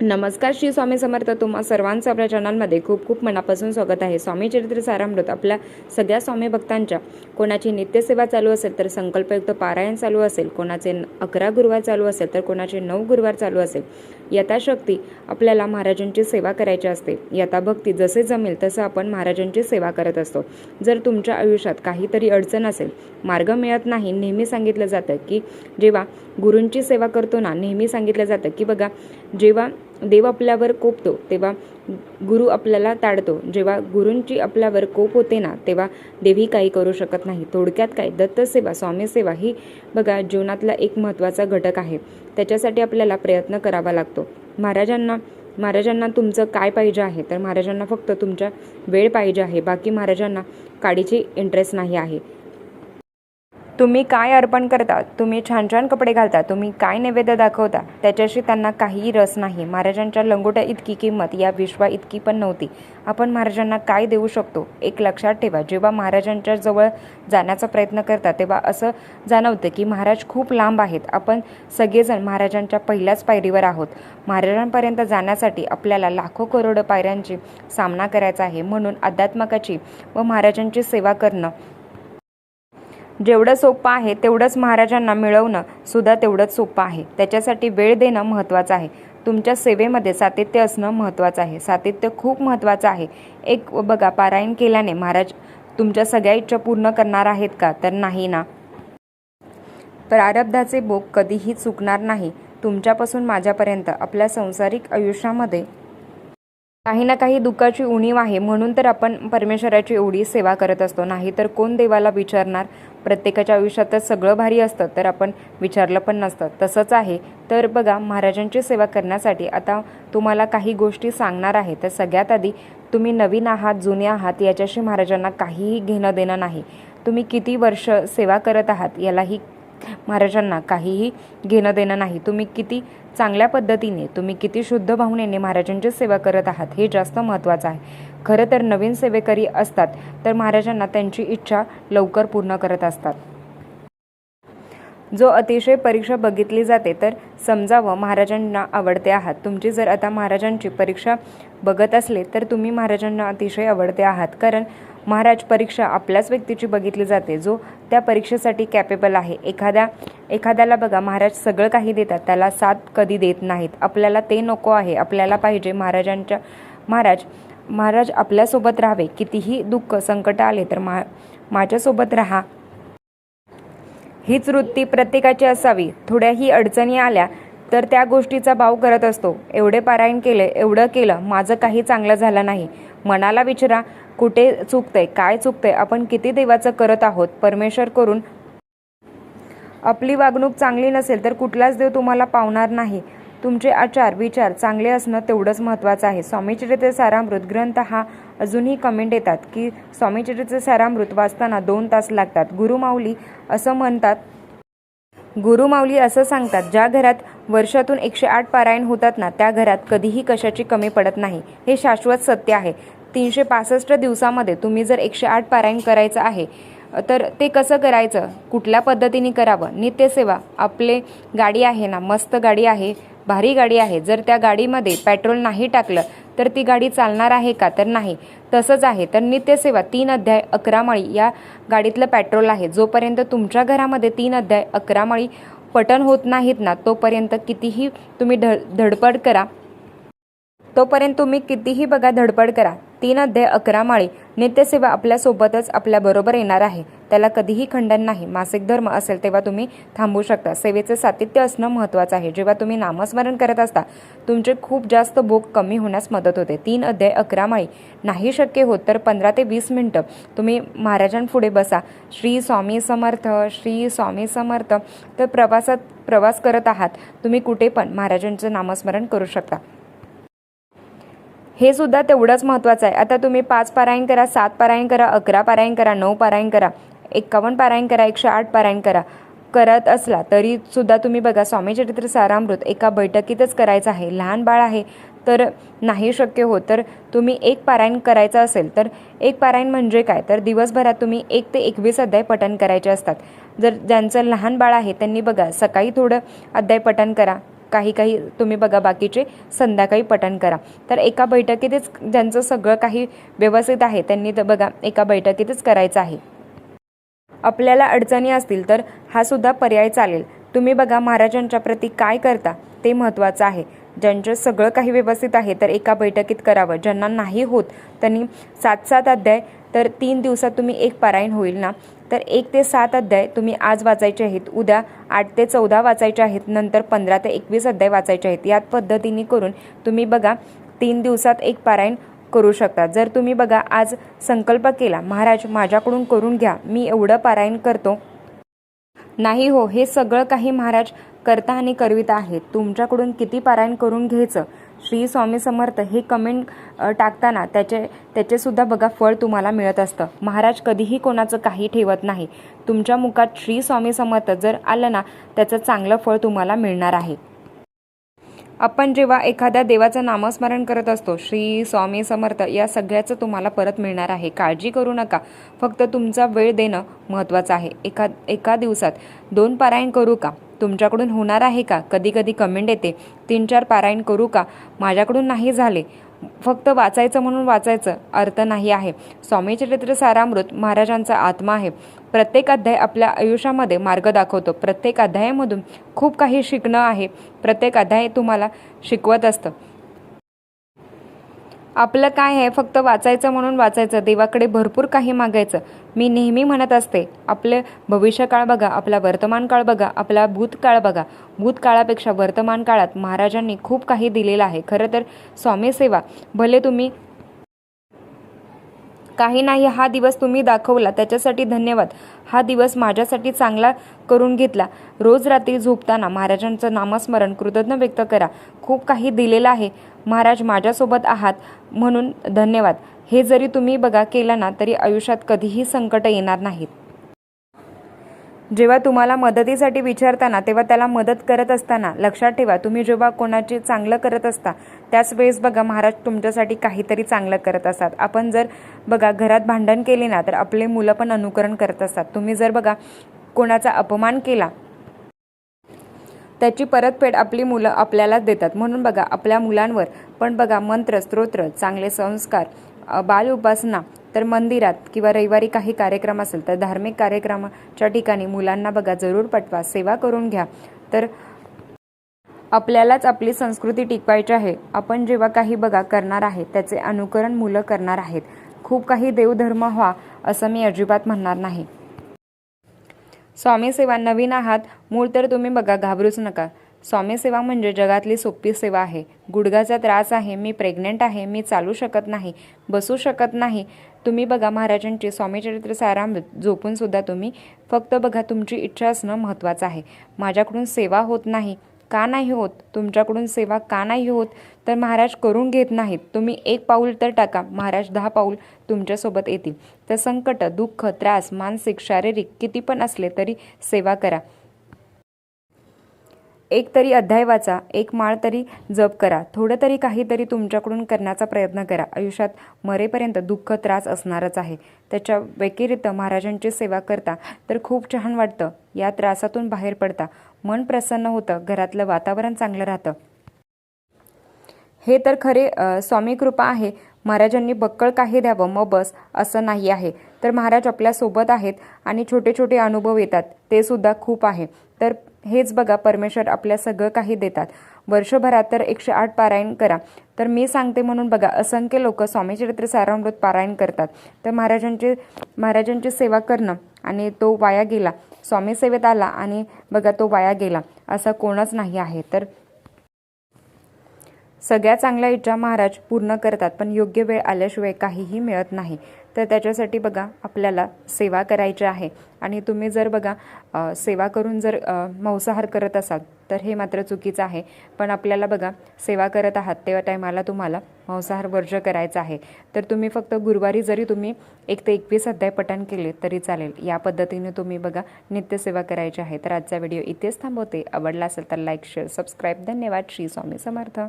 नमस्कार श्री स्वामी समर्थ. तुम्हा सर्वांचं आपल्या चॅनलमध्ये खूप खूप मनापासून स्वागत आहे. स्वामी चरित्र सारामृत आपल्या सगळ्या स्वामी भक्तांच्या. कोणाची नित्यसेवा चालू असेल तर संकल्पयुक्त पारायण चालू असेल कोणाचे अकरा गुरुवार चालू असेल तर कोणाचे नऊ गुरुवार चालू असेल. यथाशक्ती आपल्याला महाराजांची सेवा करायची असते. यथाभक्ती जसे जमेल तसं आपण महाराजांची सेवा करत असतो. जर तुमच्या आयुष्यात काहीतरी अडचण असेल मार्ग मिळत नाही नेहमी सांगितलं जातं की जेव्हा गुरूंची सेवा करतो ना नेहमी सांगितलं जातं की बघा जेव्हा देव आपल्यावर कोपतो तेव्हा गुरु आपल्याला ताडतो. जेव्हा गुरूंची आपल्यावर कोप होते ना तेव्हा देवी काही करू शकत नाही. थोडक्यात काय? दत्तसेवा स्वामी सेवा ही बघा जीवनातला एक महत्त्वाचा घटक आहे. त्याच्यासाठी आपल्याला प्रयत्न करावा लागतो. महाराजांना महाराजांना तुमचं काय पाहिजे आहे? तर महाराजांना फक्त तुमच्या वेळ पाहिजे आहे. बाकी महाराजांना काडीची इंटरेस्ट नाही आहे. तुम्ही काय अर्पण करता? तुम्ही छान छान कपडे घालता. तुम्ही काय नैवेद्य दाखवता? त्याच्याशी त्यांना काहीही रस नाही. महाराजांच्या लंगोट्या इतकी किंमत या विश्वा इतकी पण नव्हती. आपण महाराजांना काय देऊ शकतो? एक लक्षात ठेवा. जेव्हा महाराजांच्या जवळ जाण्याचा प्रयत्न करता तेव्हा असं जाणवतं की महाराज खूप लांब आहेत. आपण सगळेजण महाराजांच्या पहिल्याच पायरीवर आहोत. महाराजांपर्यंत जाण्यासाठी आपल्याला लाखो करोड पायऱ्यांची सामना करायचा आहे. म्हणून अध्यात्मकाची व महाराजांची सेवा करणं जेवढं सोपं आहे तेवढंच महाराजांना मिळवणं सुद्धा तेवढंच सोपं आहे. त्याच्यासाठी वेळ देणं महत्त्वाचं आहे. तुमच्या सेवेमध्ये सातत्य असणं महत्त्वाचं आहे. सातत्य खूप महत्त्वाचं आहे. एक बघा पारायण केल्याने महाराज तुमच्या सगळ्या इच्छा पूर्ण करणार आहेत का? तर नाही ना. प्रारब्धाचे बोग कधीही चुकणार नाही. तुमच्यापासून माझ्यापर्यंत आपल्या संसारिक आयुष्यामध्ये काही ना काही दुःखाची उणीव आहे. म्हणून तर आपण परमेश्वराची एवढी सेवा करत असतो. नाही तर कोण देवाला विचारणार? प्रत्येकाच्या आयुष्यातच सगळं भारी असतं तर आपण विचारलं पण नसतं. तसंच आहे. तर बघा महाराजांची सेवा करण्यासाठी आता तुम्हाला काही गोष्टी सांगणार आहे. तर सगळ्यात आधी तुम्ही नवीन आहात जुने आहात याच्याशी महाराजांना काहीही घेणं देणं नाही. तुम्ही किती वर्ष सेवा करत आहात यालाही महाराजांना काहीही घेणं देणं नाही. तुम्ही किती चांगल्या पद्धतीने तुम्ही किती शुद्ध भावनेने महाराजांची सेवा करत आहात हे जास्त महत्त्वाचं आहे. खरं तर नवीन सेवेकरी असतात तर महाराजांना त्यांची इच्छा लवकर पूर्ण करत असतात. जो अतिशय परीक्षा बघितली जाते तर समजावं महाराजांना आवडते आहात. तुमची जर आता महाराजांची परीक्षा बघत असले तर तुम्ही महाराजांना अतिशय आवडते आहात. कारण महाराज परीक्षा आपल्याच व्यक्तीची बघितली जाते जो त्या परीक्षेसाठी कॅपेबल आहे. एखाद्या एखाद्याला बघा महाराज सगळं काही देतात त्याला साथ कधी देत नाहीत. आपल्याला ते नको आहे आपल्याला पाहिजे महाराजांच्या महाराज महाराज आपल्यासोबत राहावे कितीही दुःख संकट आले तर मा माझ्यासोबत राहा. हीच वृत्ती प्रत्येकाची असावी. थोड्याही अडचणी आल्या तर त्या गोष्टीचा भाव करत असतो. एवढे पारायण केले एवढं केलं माझं काही चांगलं झालं नाही. मनाला विचारा कुठे चुकतंय काय चुकतंय आपण किती देवाचं करत आहोत परमेश्वर करून आपली वागणूक चांगली नसेल तर कुठलाच देव तुम्हाला पावणार नाही. तुमचे आचार विचार चांगले असणं तेवढंच महत्त्वाचं आहे. स्वामीचरित्र सारामृत ग्रंथ हा अजूनही कमेंट येतात की स्वामीचरित्र सारामृत वाचताना दोन तास लागतात. गुरुमाऊली असं म्हणतात गुरुमाऊली असं सांगतात ज्या घरात वर्षातून एकशे आठ पारायण होतात ना त्या घरात कधीही कशाची कमी पडत नाही. हे शाश्वत सत्य आहे. तीनशे पासष्ट दिवसामध्ये तुम्ही जर एकशे आठ पारायण करायचं आहे तर ते कसं करायचं? कुठल्या पद्धतीने करावं? नित्यसेवा आपले गाडी आहे ना मस्त गाडी आहे भारी गाडी आहे जर त्या गाडीमध्ये पेट्रोल नाही टाकलं तर ती गाडी चालणार आहे का? तर नाही. तसंच आहे. तर नित्यसेवा तीन अध्याय अकरा माळी या गाडीतलं पेट्रोल आहे. जोपर्यंत तुमच्या घरामध्ये तीन अध्याय अकरा माळी पटन होत नाहीत ना तोपर्यंत कितीही तुम्ही ढ धडपड करा. तोपर्यंत तुम्ही कितीही बघा धडपड करा. तीन अध्याय अकरा माळी. नित्यसेवा आपल्यासोबतच आपल्याबरोबर येणार आहे. त्याला कधीही खंडन नाही. मासिक धर्म असेल तेव्हा तुम्ही थांबू शकता. सेवेचं सातत्य असणं महत्त्वाचं आहे. जेव्हा तुम्ही नामस्मरण करत असता तुमचे खूप जास्त भोग कमी होण्यास मदत होते. तीन अध्याय अकरा माळी. नाही शक्य होत तर पंधरा ते वीस मिनटं. तुम्ही महाराजांपुढे बसा. श्री स्वामी समर्थ श्री स्वामी समर्थ. तर प्रवासात प्रवास करत आहात. तुम्ही कुठे पण महाराजांचं नामस्मरण करू शकता. हे सुद्धा तेवढंच महत्त्वाचं आहे. आता तुम्ही पाच पारायण करा सात पारायण करा अकरा पारायण करा नऊ पारायण करा एक्कावन्न पारायण करा एकशे आठ पारायण करा. करत असला तरी सुद्धा तुम्ही बघा स्वामी चरित्र सारामृत एका बैठकीतच करायचं आहे. लहान बाळ आहे तर नाही शक्य होत. तर तुम्ही एक पारायण करायचं असेल तर एक पारायण म्हणजे काय? तर दिवसभरात तुम्ही एक ते एकवीस अध्याय पठण करायचे असतात. जर ज्यांचं लहान बाळ आहे त्यांनी बघा सकाळी थोडं अध्याय पठण करा. काही काही तुम्ही बघा बाकीचे संध्याकाळी पठण करा. तर एका बैठकीतच ज्यांचं सगळं काही व्यवस्थित आहे त्यांनी तर बघा एका बैठकीतच करायचं आहे. आपल्याला अडचणी असतील तर हा सुद्धा पर्याय चालेल. तुम्ही बघा महाराजांच्या प्रती काय करता ते महत्त्वाचं आहे. ज्यांचं सगळं काही व्यवस्थित आहे तर एका बैठकीत करावं. ज्यांना नाही होत त्यांनी सात सात अध्याय तर तीन दिवसात तुम्ही एक पारायण होईल ना? तर एक ते सात अध्याय तुम्ही आज वाचायचे आहेत. उद्या आठ ते चौदा वाचायचे आहेत. नंतर पंधरा ते एकवीस अध्याय वाचायचे आहेत. यात पद्धतीने करून तुम्ही बघा तीन दिवसात एक पारायण करू शकता. जर तुम्ही बघा आज संकल्प केला महाराज माझ्याकडून करून घ्या मी एवढं पारायण करतो. नाही हो हे सगळं काही महाराज करता आणि करविता आहेत. तुमच्याकडून किती पारायण करून घ्यायचं? श्री स्वामी समर्थ हे कमेंट टाकताना त्याचे त्याचेसुद्धा बघा फळ तुम्हाला मिळत असतं. महाराज कधीही कोणाचं काही ठेवत नाही. तुमच्या मुखात श्री स्वामी समर्थ जर आलं ना त्याचं चांगलं फळ तुम्हाला मिळणार आहे. आपण जेव्हा एखाद्या देवाचं नामस्मरण करत असतो श्री स्वामी समर्थ या सगळ्याचं तुम्हाला परत मिळणार आहे. काळजी करू नका. फक्त तुमचा वेळ देणं महत्त्वाचं आहे. एका एका दिवसात दोन पारायण करू का? तुमच्याकडून होणार आहे का? कधी कधी कमेंट येते. तीन चार पारायण करू का? माझ्याकडून नाही झाले. फक्त वाचायचं म्हणून वाचायचं. अर्थ नाही आहे. स्वामी चरित्र सारामृत महाराजांचा आत्मा आहे. प्रत्येक अध्याय आपल्या आयुष्यामध्ये मार्ग दाखवतो. प्रत्येक अध्यायामधून खूप काही शिकणं आहे. प्रत्येक अध्याय तुम्हाला शिकवत असतं. आपलं काय आहे? फक्त वाचायचं म्हणून वाचायचं. देवाकडे भरपूर काही मागायचं. मी नेहमी म्हणत असते आपले भविष्यकाळ बघा आपला वर्तमान काळ बघा आपला भूतकाळ बघा. भूतकाळापेक्षा वर्तमान काळात महाराजांनी खूप काही दिलेलं आहे. खरं तर स्वामी सेवा भले तुम्ही काही नाही हा दिवस तुम्ही दाखवला. त्याच्यासाठी धन्यवाद. हा दिवस माझ्यासाठी चांगला करून घेतला. रोज रात्री झोपताना महाराजांचं नामस्मरण कृतज्ञ व्यक्त करा. खूप काही दिलेलं आहे. महाराज माझ्यासोबत आहात म्हणून धन्यवाद. हे जरी तुम्ही बघा केलं ना तरी आयुष्यात कधीही संकट येणार नाहीत. जेव्हा तुम्हाला मदतीसाठी विचारताना तेव्हा त्याला मदत करत असताना लक्षात ठेवा तुम्ही जेव्हा कोणाचे चांगलं करत असता त्याच वेळेस बघा महाराज तुमच्यासाठी काहीतरी चांगलं करत असतात. आपण जर बघा घरात भांडण केले ना तर आपले मुलं पण अनुकरण करत असतात. तुम्ही जर बघा कोणाचा अपमान केला त्याची परतफेड आपली मुलं आपल्यालाच देतात. म्हणून बघा आपल्या मुलांवर पण बघा मंत्र स्तोत्र चांगले संस्कार बाल उपासना तर मंदिरात किंवा रविवारी काही कार्यक्रम असेल तर धार्मिक कार्यक्रमाच्या ठिकाणी मुलांना बघा जरूर पटवा सेवा करून घ्या. तर आपल्यालाच आपली संस्कृती टिकवायची आहे. आपण जेव्हा काही बघा करणार आहे त्याचे अनुकरण मुलं करणार आहेत. खूप काही देवधर्म व्हा असं मी अजिबात म्हणणार नाही. स्वामी सेवा नवीन आहात. मूळ तर तुम्ही बघा घाबरूच नका. स्वामी सेवा म्हणजे जगातली सोपी सेवा आहे. गुडघाचा त्रास आहे मी प्रेग्नेंट आहे मी चालू शकत नाही बसू शकत नाही. तुम्ही बघा महाराजांची स्वामी चरित्र सारामृत झोपून सुद्धा तुम्ही. फक्त बघा तुमची इच्छा असणं महत्त्वाचं आहे. माझ्याकडून सेवा होत नाही का नाही होत? तुमच्याकडून सेवा का नाही होत? तर महाराज करून घेत नाहीत. तुम्ही एक पाऊल तर टाका महाराज दहा पाऊल तुमच्यासोबत येतील. तर संकट दुःख त्रास मानसिक शारीरिक किती पण असले तरी सेवा करा. एक तरी अध्याय वाचा एक माळ तरी जप करा. थोडं तरी काहीतरी तुमच्याकडून करण्याचा प्रयत्न करा. आयुष्यात मरेपर्यंत दुःख त्रास असणारच आहे. त्याच्या व्यतिरिक्त महाराजांची सेवा करता तर खूप छान वाटतं. या त्रासातून बाहेर पडता. मन प्रसन्न होतं. घरातलं वातावरण चांगलं राहतं. हे तर खरे स्वामी कृपा आहे. महाराजांनी बक्कळ काही द्यावं. मग बस असं नाही आहे. तर महाराज आपल्यासोबत आहेत आणि छोटे छोटे अनुभव येतात. ते सुद्धा खूप आहे. तर हेच बघा परमेश्वर आपल्या सगळं काही देतात. वर्षभरात तर एकशे आठ पारायण करा. तर मी सांगते म्हणून बघा असंख्य लोक स्वामी चरित्र सारामृत पारायण करतात. तर महाराजांची महाराजांची सेवा करणं आणि तो वाया गेला. स्वामी सेवेत आला आणि बघा तो वाया गेला. असा कोणच नाही आहे. तर सगळ्या चांगल्या इच्छा महाराज पूर्ण करतात पण योग्य वेळ आल्याशिवाय काहीही मिळत नाही. तर त्याच्यासाठी बघा आपल्याला सेवा करायची आहे. आणि तुम्ही जर बघा सेवा करून जर मांसाहार करत असाल तर हे मात्र चुकीचं आहे. पण आपल्याला बघा सेवा करत आहात तेव्हा टायमाला तुम्हाला मांसाहार वर्ज्य करायचा आहे. तर तुम्ही फक्त गुरुवारी जरी तुम्ही एक ते एकवीस अध्याय पठण केले तरी चालेल. या पद्धतीने तुम्ही बघा नित्यसेवा करायची आहे. तर आजचा व्हिडिओ इथेच थांबवते. आवडला असेल तर लाईक शेअर सबस्क्राईब. धन्यवाद. श्री स्वामी समर्थ.